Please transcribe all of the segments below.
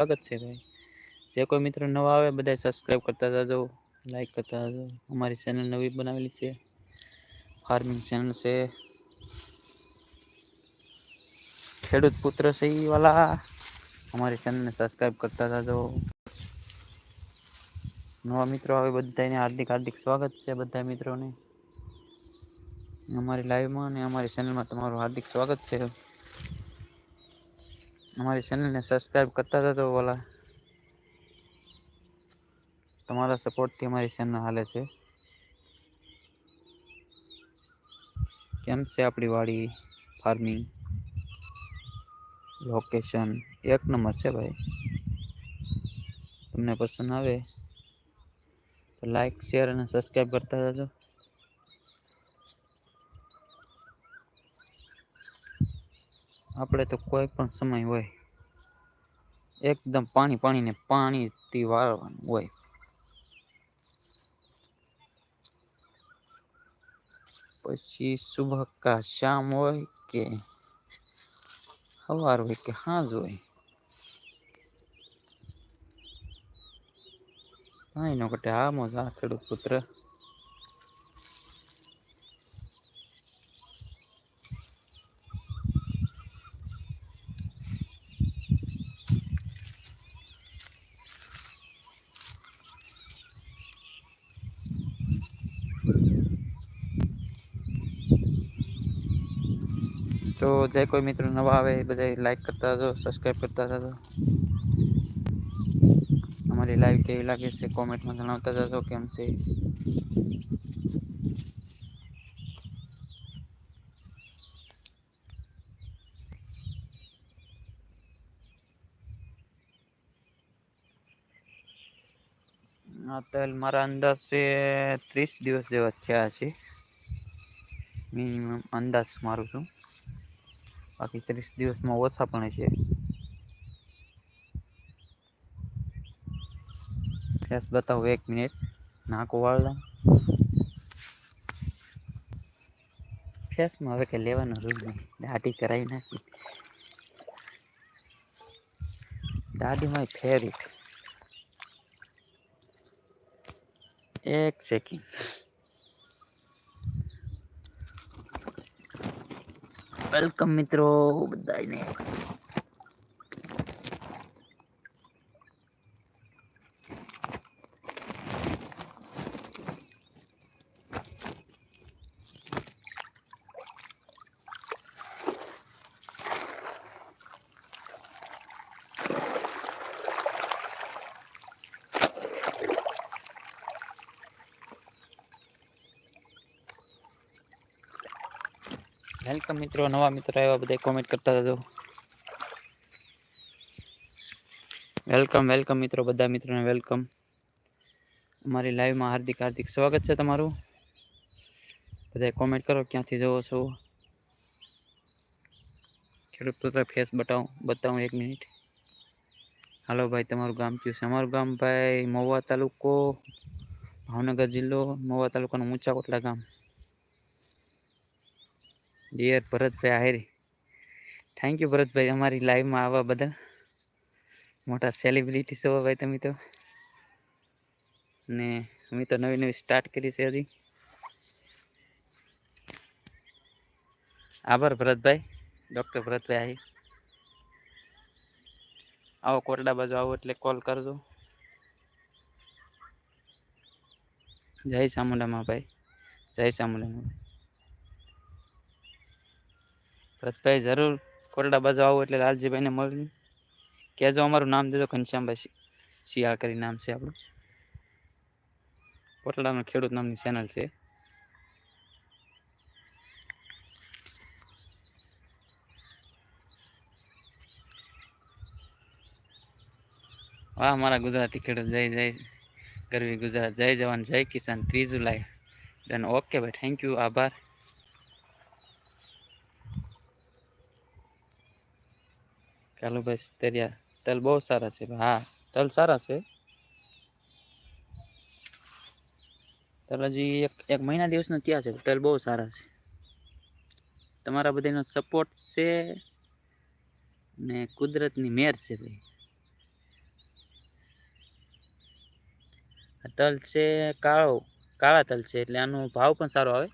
સ્વાગત છે ભાઈ. જે કોઈ મિત્રો નવા આવે બધા સબસ્ક્રાઈબ કરતા જાજો લાઈક કરતા જાજો. અમારી ચેનલ નવી બનાવેલી છે. ફાર્મિંગ ચેનલ છે. ખેડૂત પુત્ર છે ઈ વાલા. અમારી ચેનલને સબસ્ક્રાઈબ કરતા જાજો. નવા મિત્રો આવે બધાને હાર્દિક હાર્દિક સ્વાગત છે બધા મિત્રોને. અમારી લાઈવમાં અને અમારી ચેનલમાં તમારું હાર્દિક સ્વાગત છે. અમારી ચેનલને સબસ્ક્રાઈબ કરતા હતા તો વાલા તમારા સપોર્ટથી અમારી ચેનલ હાલે છે. કેમ છે આપણી વાડી? ફાર્મિંગ લોકેશન એક નંબર છે ભાઈ. તમને પસંદ આવે તો લાઈક શેર અને સબસ્ક્રાઈબ કરતા જાજો. આપણે તો કોઈ પણ સમય હોય, એકદમ પાણી પાણી ને પાણીથી વાળવાનું હોય. પછી સુબહ કા શામ હોય કે હવાર હોય કે હાંજ હોય, કાંઈ ન ઘટે. આમ જ આ ખેડૂત પુત્ર તો જે કોઈ મિત્રો નવા આવે એ બધા લાઈક કરતા જાજો સબસ્ક્રાઈબ કરતા જાજો અમારી લાઈવ કેવી લાગે છે? કોમેન્ટમાં જણાવતા જાજો કેમ છે. અત્યારે મારા અંદાજે ત્રીસ દિવસ જેવા થયા છે. મિનિમમ અંદાજ મારું છું. બાકી ત્રીસ દિવસમાં ઓછા પણ છે. ફેસ બતાવો એક મિનિટ. નાકો વાળલા ફેસમાં હવે કે લેવાનો રૂલ નહીં. દાઢી કરાવી નાખી. દાઢી ફેરી. એક સેકન્ડ. વેલકમ મિત્રો બધાને વેલકમ મિત્રો, નવા મિત્રો આવ્યા, બધા કોમેન્ટ કરતા જજો. વેલકમ વેલકમ મિત્રો, બધા મિત્રોને વેલકમ અમારી લાઈવમાં હાર્દિક હાર્દિક સ્વાગત છે તમારું. બધા કોમેન્ટ કરો, ક્યાંથી જવો છો? ખેડૂત પુત્ર ફેસ બતાવું બતાવું એક મિનિટ હાલો ભાઈ, તમારું ગામ કયું છે? અમારું ગામ ભાઈ, મહુવા તાલુકો, ભાવનગર જિલ્લો, મહુવા તાલુકાનું ઊંચા કોટલા ગામ. Dear Bharatbhai Ahiri. Thank you Bharatbhai, અમારી લાઈવમાં આવવા બદલ. મોટા સેલિબ્રિટી છો ભાઈ તમે તો. ને અમે તો નવી નવી સ્ટાર્ટ કરી છે હજી. આભાર, ભરતભાઈ. ડૉક્ટર ભરતભાઈ આહિર. આવો કોરડા બાજુ આવો એટલે કોલ કરજો. જય ચામુંડામાં ભાઈ. જય ચામુંડામાં. ભરતભાઈ જરૂર કોરડા બાજુ આવો એટલે લાલજીભાઈને મળી કહેજો અમારું નામ દેજો ઘનશ્યામભાઈ શિયાળ કરી નામ છે આપણું. કોટડાનો ખેડૂત નામની ચેનલ છે. વાહ, મારા ગુજરાતી ખેડૂત, જય જય, ગરવી ગુજરાત, જય જવાન, જય કિસાન, ત્રીજું લાઈફ ડન ઓકે ભાઈ થેન્ક યુ આભાર. કાલુભાઈ સિત્તેરિયા તલ બહુ સારા છે. હા, તલ સારા છે. તલ હજી એક એક મહિના દિવસનો ત્યાં છે. તલ બહુ સારા છે. તમારા બધાનો સપોર્ટ છે ને કુદરતની મેર છે ભાઈ. તલ છે કાળો, કાળા તલ છે એટલે આનો ભાવ પણ સારો આવે.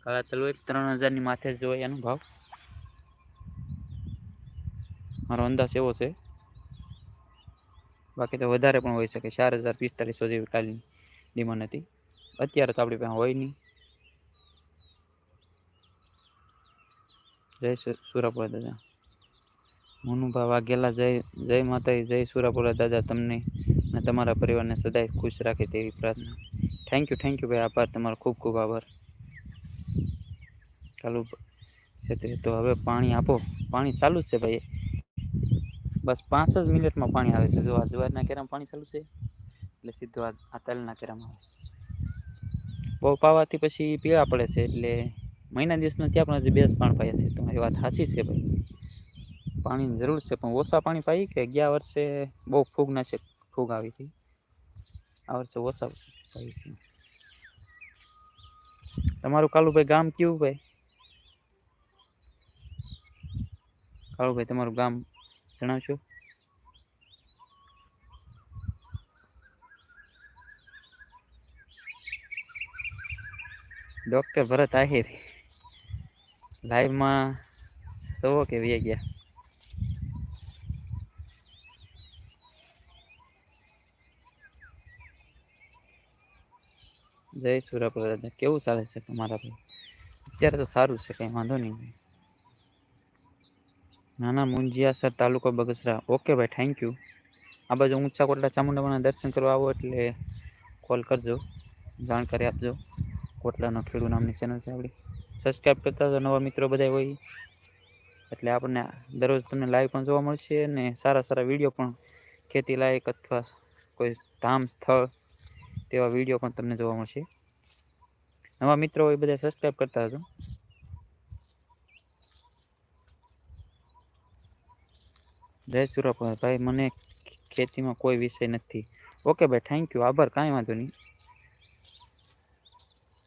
કાળા તલ હોય ત્રણ હજારની માથે જ હોય એનો ભાવ. મારો અંદાજ એવો છે. બાકી તો વધારે પણ હોઈ શકે. ચાર હજાર પિસ્તાલીસો જેવી કાલની ડિમાન્ડ હતી. અત્યારે તો આપણી પાસે હોય નહીં. જય સુરાપુરા દાદા. મનુભા વાઘેલા, જય જય માતાજી, જય સુરાપુરા દાદા તમને અને તમારા પરિવારને સદાય ખુશ રાખે તેવી પ્રાર્થના. થેન્ક યુ થેન્ક યુ ભાઈ, આભાર. તમારો ખૂબ ખૂબ આભાર. ચાલુ, છે તો હવે પાણી આપો. પાણી ચાલુ જ છે ભાઈ. બસ પાંચ જ મિનિટમાં પાણી આવે છે. જો આ જવારના કેરામાં પાણી ચાલુ છે, એટલે સીધો આ તલના કેરામાં આવે બહુ પાવાથી પછી પીળા પડે છે, એટલે મહિના દિવસનું ત્યાં પણ હજી બે જ પાણી પાયા છે. તમારી વાત સાચી છે ભાઈ. પાણીની જરૂર છે, પણ ઓછા પાણી પાઈ કે ગયા વર્ષે બહુ ફૂગ છે ફૂગ આવી હતી. આ વર્ષે ઓછા પાઈ છે. તમારું કાલુભાઈ ગામ કયું ભાઈ? કાલુભાઈ, તમારું ગામ જણાવશો ડૉક્ટર ભરત આહિર લાઈવમાં સો કે વી ગયા જય સુરાપુર દાદા કેવું ચાલે છે તમારા ભાઈ? અત્યારે તો સારું છે, કંઈ વાંધો નહીં. ભાઈ નાના મુંજિયાસર તાલુકો બગસરા. ઓકે ભાઈ થેન્ક યુ આ બાજુ ઊંચા કોટલા ચામુંડામાના દર્શન કરવા આવો એટલે કોલ કરજો, જાણકારી આપજો. કોટલાનો ખેડૂ નામની ચેનલ છે આપણી. સબસ્ક્રાઈબ કરતા તો નવા મિત્રો બધા હોય. એટલે આપણને દરરોજ તમને લાઈવ પણ જોવા મળશે અને સારા સારા વીડિયો પણ. ખેતી લાયક અથવા કોઈ ધામ સ્થળ તેવા વીડિયો પણ તમને જોવા મળશે. નવા મિત્રો હોય બધા સબસ્ક્રાઈબ કરતા હતો જય સુરપુર ભાઈ, મને ખેતીમાં કોઈ વિષય નથી. ઓકે ભાઈ થેન્ક યુ આભાર, કાંઈ વાંધો નહીં.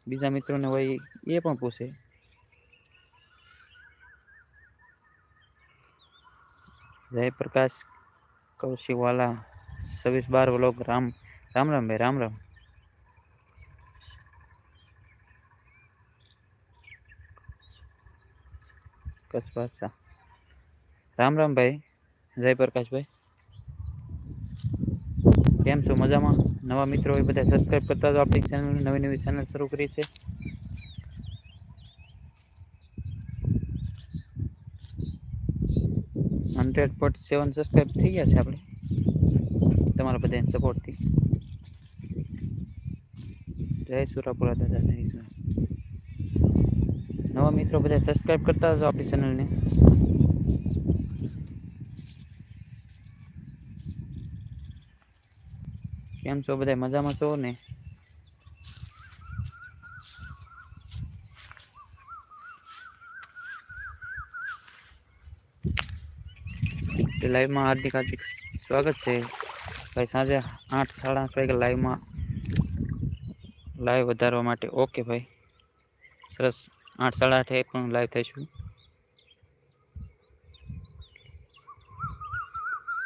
બીજા મિત્રોને હોય એ પણ પૂછે. જયપ્રકાશ કૌશિકવાલા, છવ્વીસ બાર વ્લોગ, રામ રામ રામ ભાઈ, રામ રામ. કસબા શાહ રામ રામ ભાઈ. જયપ્રકાશભાઈ કેમ છો? મજામાં? નવા મિત્રો એ બધા સબસ્ક્રાઈબ કરતા તો આપણી ચેનલ નવી નવી ચેનલ શરૂ કરી છે. હંડ્રેડ પોઈન્ટ સેવન સબસ્ક્રાઈબ થઈ ગયા છે આપણે. તમારા બધાને સપોર્ટથી જય સુરાપુરા દાદા, જય નવા મિત્રો બધા સબસ્ક્રાઈબ કરતા હતા આપણી ચેનલને કેમ છો? બધા મજામાં છો ને? લાઈવમાં હાર્દિક હાર્દિક સ્વાગત છે. ભાઈ, સાંજે આઠ, સાડા આઠ વાગે લાઈવમાં લાઈવ વધારવા માટે. ઓકે ભાઈ. સરસ. આઠ, સાડા આઠે પણ લાઈવ થઈશું.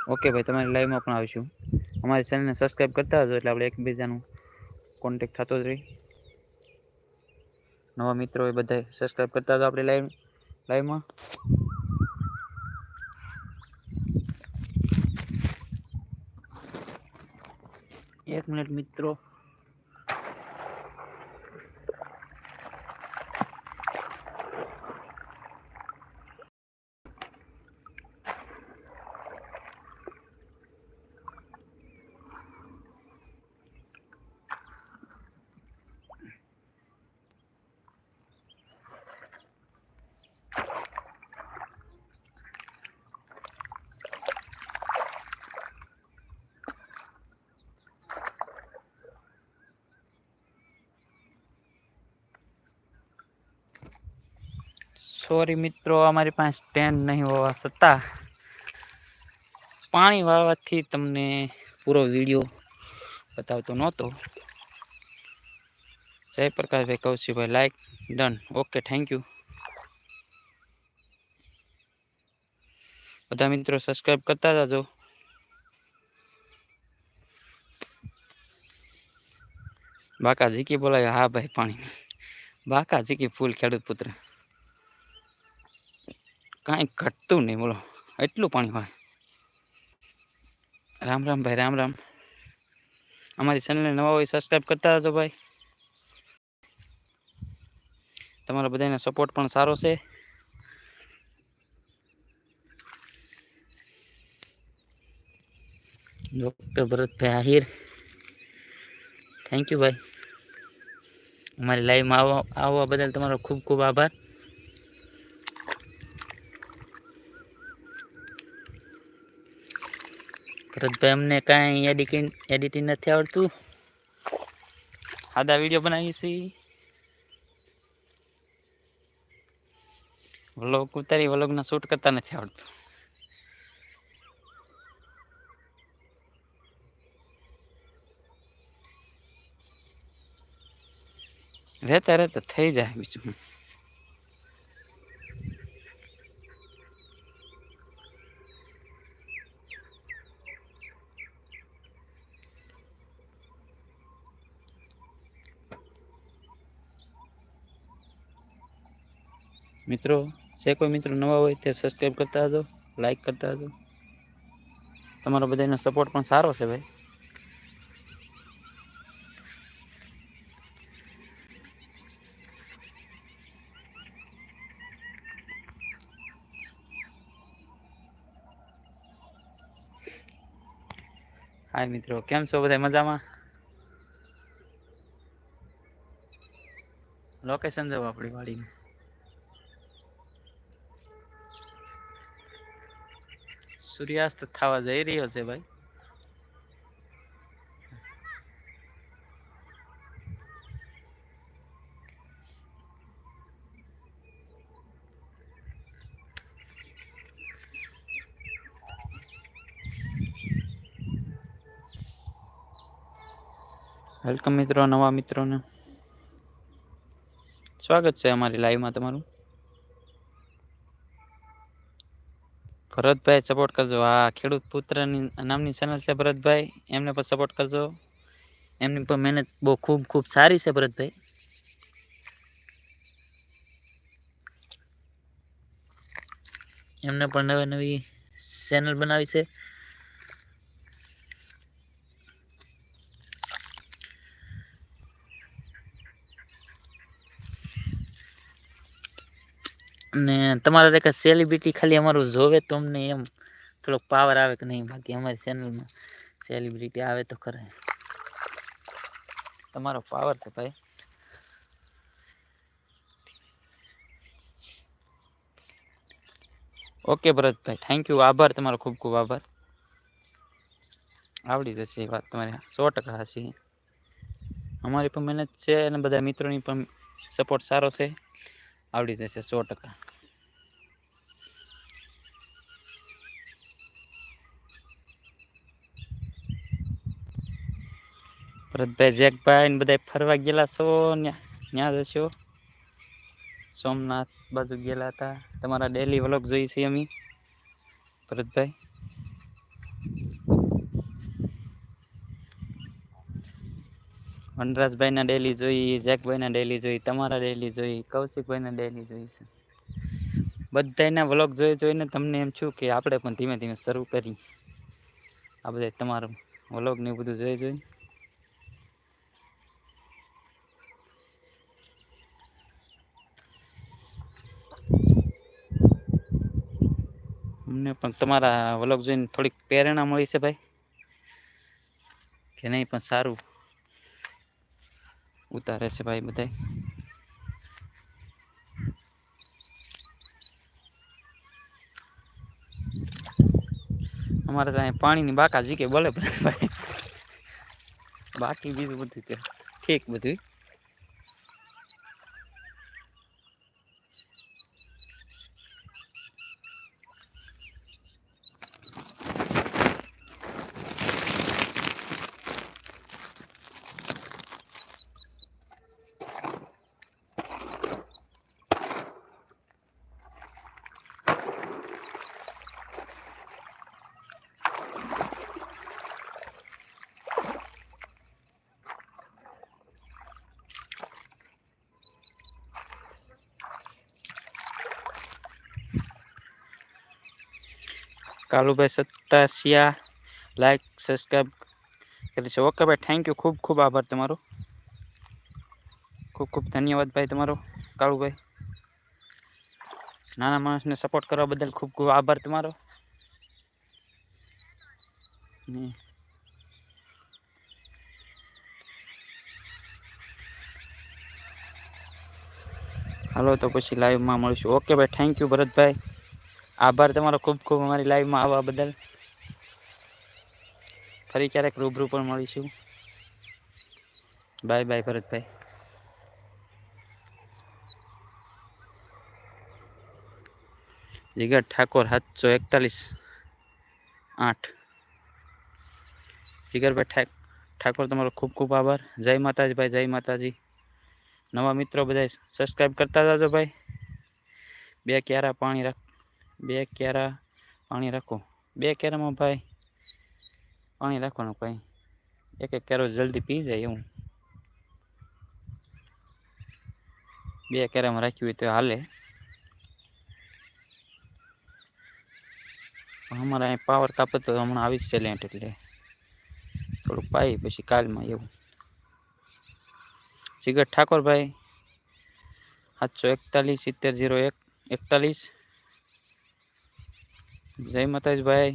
ઓકે ભાઈ, તમારી લાઈવમાં પણ આવીશું. અમારી ચેનલને સબસ્ક્રાઈબ કરતા હશો એટલે આપણે એકબીજાનું કોન્ટેક્ટ થતો જ રહી. નવા મિત્રો એ બધા સબસ્ક્રાઈબ કરતા હતો આપણે લાઈવ લાઈવમાં એક મિનિટ મિત્રો. સોરી મિત્રો, અમારી પાસે સ્ટેન્ડ નહીં હોવા છતાં પાણી વાળવાથી તમને પૂરો વીડિયો બતાવતો નહોતો. Jay Prakashbhai, Kaushikbhai like done okay thank you બધા મિત્રો સબસ્ક્રાઈબ કરતા જાજો. બાકા ઝીકી બોલાય, હા ભાઈ, પાણી. બાકા ઝીકી ફૂલ ખેડૂત પુત્ર. કાંઈ ઘટતું નહીં, બોલો. એટલું પાણી હોય. રામ રામ ભાઈ, રામ રામ. અમારી ચેનલને નવા હોય સબસ્ક્રાઈબ કરતા હતો ભાઈ. તમારા બધાનો સપોર્ટ પણ સારો છે. Doctor Bharatbhai Ahir. Thank you ભાઈ. અમારી લાઈવમાં આવવા આવવા બદલ તમારો ખૂબ ખૂબ આભાર. ભરતભાઈ અમને કાંઈ એડિટિંગ એડિટિંગ નથી આવડતું. સાદા વીડિયો બનાવીએ છીએ. વ્લોગ ઉતારી વ્લોગના શૂટ કરતા નથી આવડતું. રહેતા રહેતા થઈ જાય બીજું. મિત્રો, જે કોઈ મિત્રો નવા હોય તે સબસ્ક્રાઈબ કરતા હતો લાઈક કરતા હતો તમારો બધાનો સપોર્ટ પણ સારો છે ભાઈ. હાય મિત્રો, કેમ છો બધા? મજામાં? લોકેશન જવું આપણી વાડીનું સૂર્યાસ્ત થવા જઈ રહ્યો છે ભાઈ. વેલકમ મિત્રો, નવા મિત્રોને. સ્વાગત છે અમારી લાઈવમાં તમારું. ભરતભાઈ સપોર્ટ કરજો. આ ખેડૂત પુત્રની નામની ચેનલ છે ભરતભાઈ. એમને પણ સપોર્ટ કરજો. એમની પણ મહેનત બહુ ખૂબ ખૂબ સારી છે ભરતભાઈ. એમને પણ નવી નવી ચેનલ બનાવી છે. અને તમારે એક સેલિબ્રિટી ખાલી અમારું જોવે તો અમને એમ. થોડોક પાવર આવે કે નહીં? બાકી અમારી ચેનલમાં સેલિબ્રિટી આવે તો ખરે. તમારો પાવર છે ભાઈ. ઓકે ભરતભાઈ થેન્ક યુ આભાર તમારો ખૂબ ખૂબ આભાર. આવડી જશે એ વાત તમારી. સો ટકા હસી અમારી પણ મહેનત છે અને બધા મિત્રોની પણ સપોર્ટ સારો છે. આવડી જશે સો ટકા. ભરતભાઈ જેકભાઈ ને બધા ફરવા ગયેલા છો? ત્યાં જશો? સોમનાથ બાજુ ગયેલા હતા. તમારા ડેલી વ્લોગ જોઈ છે અમે. ભરતભાઈ. વનરાજભાઈના ડેલી જોઈ જેકભાઈના ડેલી જોઈ, તમારા ડેલી જોઈ કૌશિકભાઈના ડેલી જોઈ બધાના વ્લોગ જોઈ જોઈને તમને એમ છું કે આપણે પણ ધીમે ધીમે શરૂ કરી. આ બધા તમારું વ્લોગ ને એવું બધું જોઈ જોઈ અમને પણ તમારા વલોગ જોઈને થોડીક પ્રેરણા મળી છે ભાઈ. કે નહીં પણ સારું ઉતારે છે ભાઈ બધાય. અમારે ત્યાં પાણીની બાકા જીકે બોલે ભાઈ. બાકી બીજું બધું ઠીક બધું કાલુભાઈ સત્તાસિયા લાઈક સબસ્ક્રાઈબ કરી છે ઓકે ભાઈ થેન્ક યુ ખૂબ ખૂબ આભાર તમારો ખૂબ ખૂબ ધન્યવાદ ભાઈ તમારો કાળુભાઈ નાના માણસને સપોર્ટ કરવા બદલ ખૂબ ખૂબ આભાર તમારો. હાલો, તો પછી લાઈવમાં મળીશું. ઓકે ભાઈ થેન્ક યુ ભરતભાઈ. આભાર તમારો ખૂબ ખૂબ અમારી લાઈવમાં આવવા બદલ. ફરી ક્યારેક રૂબરૂ પણ મળીશું. Bye bye Bharatbhai. જીગર ઠાકોર સાતસો એકતાલીસ આઠ. જીગરભાઈ ઠાક ઠાકોર તમારો ખૂબ ખૂબ આભાર. જય માતાજી ભાઈ, જય માતાજી. નવા મિત્રો બધા સબસ્ક્રાઈબ કરતા જાજો ભાઈ. બે ક્યારા પાણી રાખ બે ક્યારા પાણી રાખો. બે ક્યારામાં ભાઈ પાણી રાખવાનું ભાઈ એક એક ક્યારો જલ્દી પી જાય એવું. બે ક્યારામાં રાખ્યું હોય તો હાલે. પણ અમારે અહીં પાવર કાપે તો હમણાં આવી જ છે લેન્ટ એટલે થોડુંક પાઈ પછી કાલમાં એવું. જીગર ઠાકોરભાઈ, સાતસો એકતાલીસ, સિત્તેર જીરો એક, એકતાલીસ. જય માતાજીભાઈ.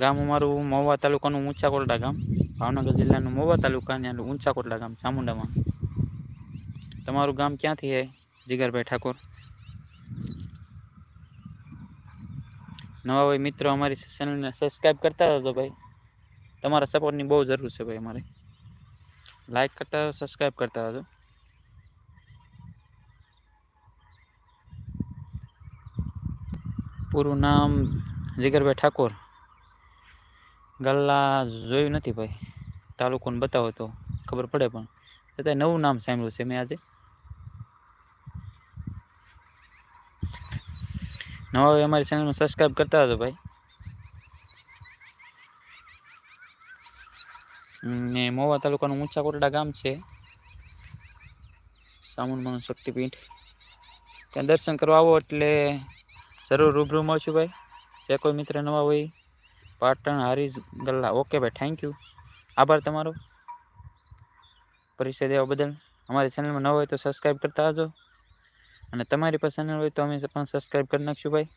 ગામ અમારું મહુવા તાલુકાનું ઊંચા કોટડા ગામ. ભાવનગર જિલ્લાનું મહુવા તાલુકાની ઊંચા કોટડા ગામ, ચામુંડામાં. તમારું ગામ ક્યાંથી છે જીગરભાઈ ઠાકોર? નવા ભાઈ મિત્રો અમારી ચેનલને સબસ્ક્રાઈબ કરતા હતો ભાઈ. તમારા સપોર્ટની બહુ જરૂર છે ભાઈ અમારે. લાઈક કરતા સબસ્ક્રાઈબ કરતા હતો પૂરું નામ જીગરભાઈ ઠાકોર. ગલ્લા જોયું નથી ભાઈ. તાલુકોને બતાવો તો ખબર પડે પણ. છતાંય નવું નામ સાંભળ્યું છે મેં આજે. નવા અમારી ચેનલમાં સબસ્ક્રાઈબ કરતા હતો ભાઈ. ને મોવા તાલુકાનું ઊંચા કોટડા ગામ છે. સામુનમાનું શક્તિપીઠ. ત્યાં દર્શન કરવા આવો એટલે જરૂર રૂબરૂ મળશું ભાઈ. જે કોઈ મિત્ર નવા હોય, પાટણ, હારીજ, ગલ્લા, ઓકે ભાઈ થેન્ક યુ આભાર તમારો. પરિચય દેવા બદલ. અમારી ચેનલમાં ન હોય તો સબસ્ક્રાઈબ કરતા આવજો. અને તમારી પાસે ચેનલ હોય તો અમે પણ સબસ્ક્રાઈબ કરી નાખશું ભાઈ.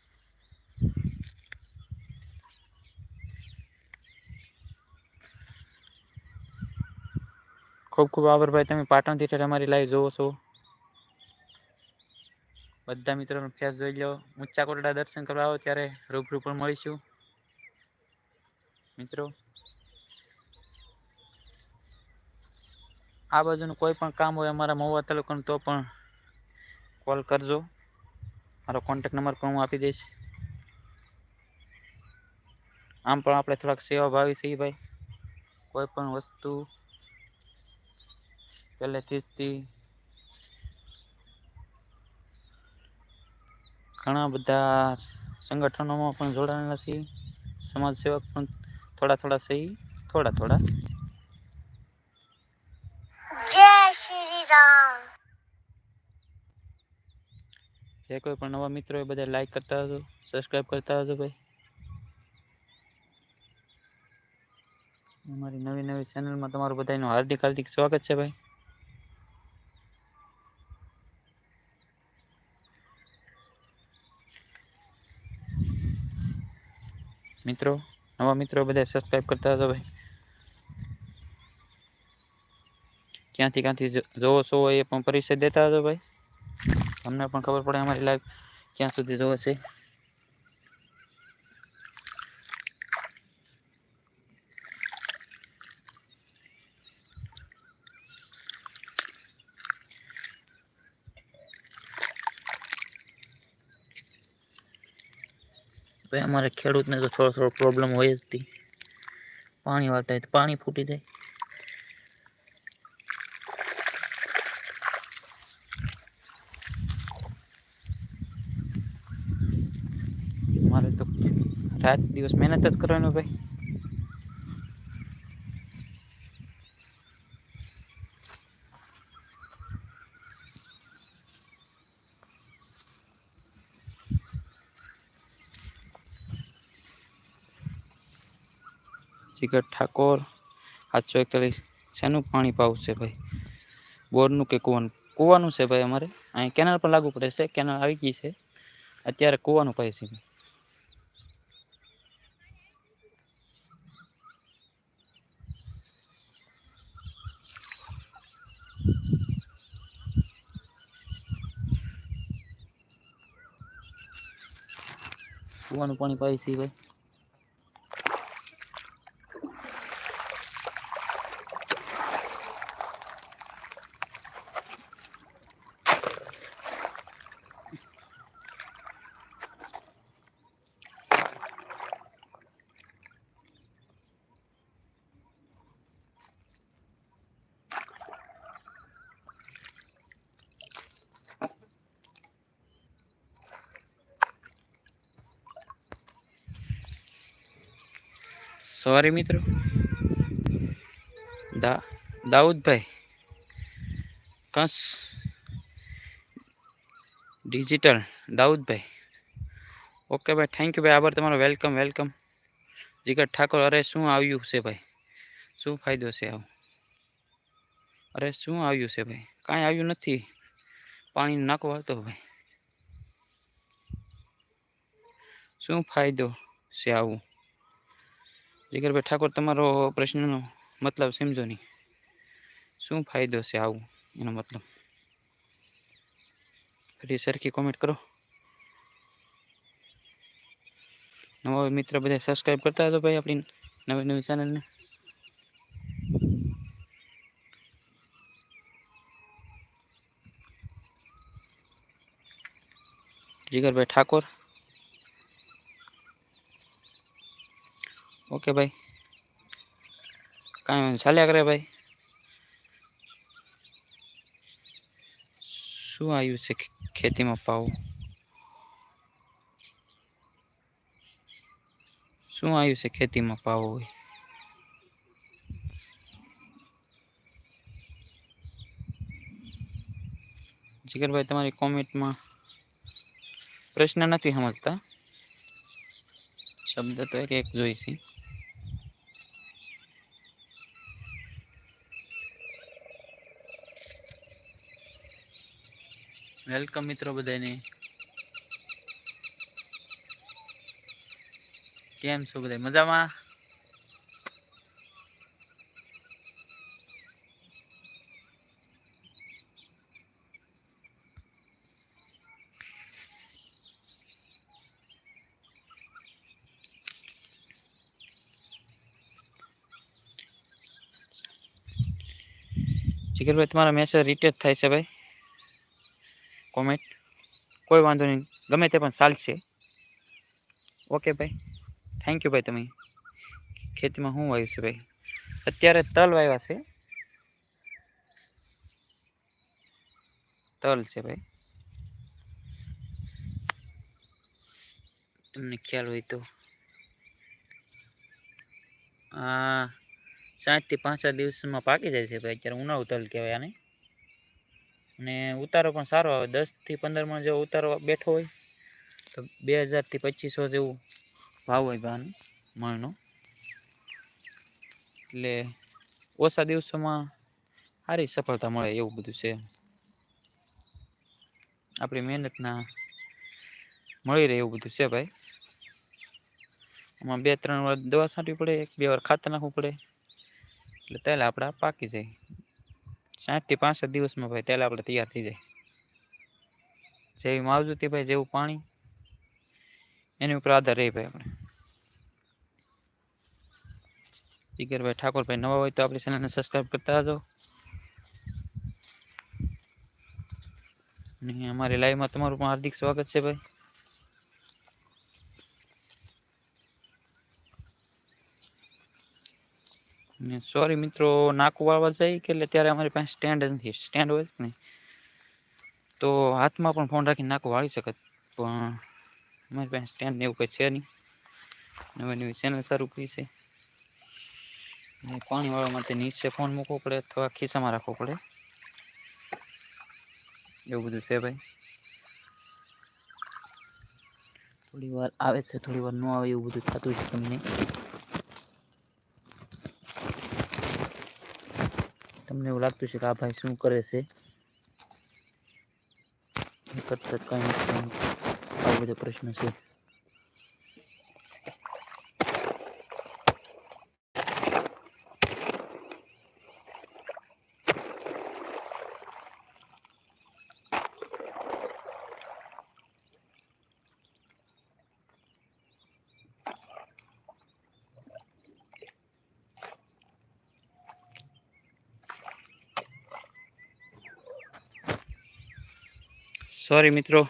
ખૂબ ખૂબ આભાર ભાઈ. તમે પાટણથી અમારી લાઈવ જોવો છો. બધા મિત્રોનો ફેસ જોઈ લો ઊંચા કોટડા દર્શન કરવા આવો ત્યારે રૂબરૂ પણ મળીશું. મિત્રો, આ બાજુનું કોઈ પણ કામ હોય અમારા મહુવા તાલુકાનું તો પણ કોલ કરજો. મારો કોન્ટેક નંબર પણ હું આપી દઈશ. આમ પણ આપણે થોડાક સેવાભાવી છીએ ભાઈ. કોઈ પણ વસ્તુ, પહેલેથી જ ઘણા બધા સંગઠનોમાં પણ જોડાયેલા છીએ. સમાજ સેવક પણ થોડા થોડા સહી થોડા થોડા. જય શ્રી રામ. જે કોઈ પણ નવા મિત્રો એ બધા લાઈક કરતા હતો સબસ્ક્રાઈબ કરતા હતો ભાઈ. અમારી નવી નવી ચેનલમાં તમારું બધાનું હાર્દિક હાર્દિક સ્વાગત છે ભાઈ. મિત્રો, નવા મિત્રો બધા સબસ્ક્રાઈબ કરતા હતો ભાઈ. ક્યાંથી ક્યાંથી જોવો છો એ પણ પરિચય દેતા હતો ભાઈ. તમને પણ ખબર પડે અમારી લાઈફ ક્યાં સુધી જોવે છે. ભાઈ અમારે ખેડૂતને તો થોડો થોડો પ્રોબ્લેમ હોય જ હતી. પાણી વાળતા તો પાણી ફૂટી જાય. મારે તો રાત દિવસ મહેનત જ કરવાનું ભાઈ. જીગર ઠાકોર. સાતસો એકતાલીસ શેનું પાણી પાવશે ભાઈ? બોરનું કે કૂવાનું? કૂવાનું છે ભાઈ અમારે. અહીં કેનાલ પર લાગુ પડે છે. કેનાલ આવી ગઈ છે. અત્યારે કૂવાનું પાય છે. કૂવાનું પાણી પાય છે ભાઈ. સોરી મિત્રો? દા, દાઉદભાઈ, કંસ, ડિજિટલ, દાઉદભાઈ. ઓકે ભાઈ થેન્ક યુ ભાઈ, આભાર તમારો વેલકમ વેલકમ જીગર ઠાકોર, અરે શું આવ્યું છે ભાઈ? શું ફાયદો છે આવું? અરે શું આવ્યું છે ભાઈ? કાંઈ આવ્યું નથી. પાણી નાખવો હતો ભાઈ. શું ફાયદો છે આવું? જીગરભાઈ ઠાકોર, તમારો પ્રશ્નનો મતલબ સમજો નહીં. શું ફાયદો છે આવું? એનો મતલબ. ફરી સરખી કોમેન્ટ કરો. નવા મિત્ર બધા સબસ્ક્રાઈબ કરતા હતો ભાઈ આપણી નવી નવી ચેનલને જીગરભાઈ ઠાકોર ઓકે ભાઈ કાંઈ વાંધો નહીં. ચાલ્યા કરે ભાઈ શું આવ્યું છે ખે- ખેતીમાં પાવું શું આવ્યું છે ખેતીમાં પાવો હોય જીગરભાઈ તમારી કોમેન્ટમાં પ્રશ્ન નથી સમજતા શબ્દ તો એક એક જોઈ છે વેલકમ મિત્રો બધાને કેમ છો બધા મજામાં? જીગરભાઈ તમારા મેસેજ રિટેચ થાય છે ભાઈ. કોમેન્ટ કોઈ વાંધો નહીં. ગમે તે પણ ચાલશે. ઓકે ભાઈ. થેન્ક યુ ભાઈ તમે. ખેતીમાં શું વાવ્યું છે ભાઈ? અત્યારે તલ વાવ્યા છે. તલ છે ભાઈ. તમને ખ્યાલ હોય તો. આ સાઠથી પાંચ દિવસમાં પાકી જાય છે ભાઈ. અત્યારે ઉનાળું તલ કહેવાય આને. અને ઉતારો પણ સારો આવે. દસથી પંદરમાં જો ઉતારો બેઠો હોય, તો બે હજારથી પચીસો જેવું ભાવ હોય ભાન મણનો. એટલે ઓછા દિવસોમાં સારી સફળતા મળે એવું બધું છે. આપણી મહેનતના મળી રહે એવું બધું છે ભાઈ. એમાં બે ત્રણ વાર દવા છાંટવી પડે એક બે વાર ખાતર નાખવું પડે. એટલે તેલ આપણા પાકી જાય. સાઠથી પાંસઠ દિવસમાં ભાઈ તેલ આપણે તૈયાર થઈ જાય. જેવી માવજૂતી ભાઈ, જેવું પાણી, એની ઉપર આધાર રહે ભાઈ આપણે. જીગરભાઈ ઠાકોરભાઈ નવા હોય તો આપણી ચેનલને સબસ્ક્રાઈબ કરતા જાઓ અને અમારી લાઈવમાં તમારું પણ હાર્દિક સ્વાગત છે ભાઈ. ને સોરી મિત્રો, નાકુ વાળવા જાય કે એટલે ત્યારે અમારી પાસે સ્ટેન્ડ નથી. સ્ટેન્ડ હોય ને તો હાથમાં પણ ફોન રાખીને નાકું વાળી શકત, પણ અમારી પાસે સ્ટેન્ડ ને એવું કંઈ છે નહીં. નવી નવી ચેનલ શરૂ કરી છે. પાણી વાળવા માટે નીચે ફોન મૂકવો પડે અથવા ખિસ્સામાં રાખવો પડે. એવું બધું છે ભાઈ. થોડી વાર આવે છે, થોડી વાર ન આવે એવું બધું થતું છે તમને. તમને એવું લાગતું છે કે આ ભાઈ શું કરે છે? કરતા કઈ બધો પ્રશ્ન છે. સોરી મિત્રો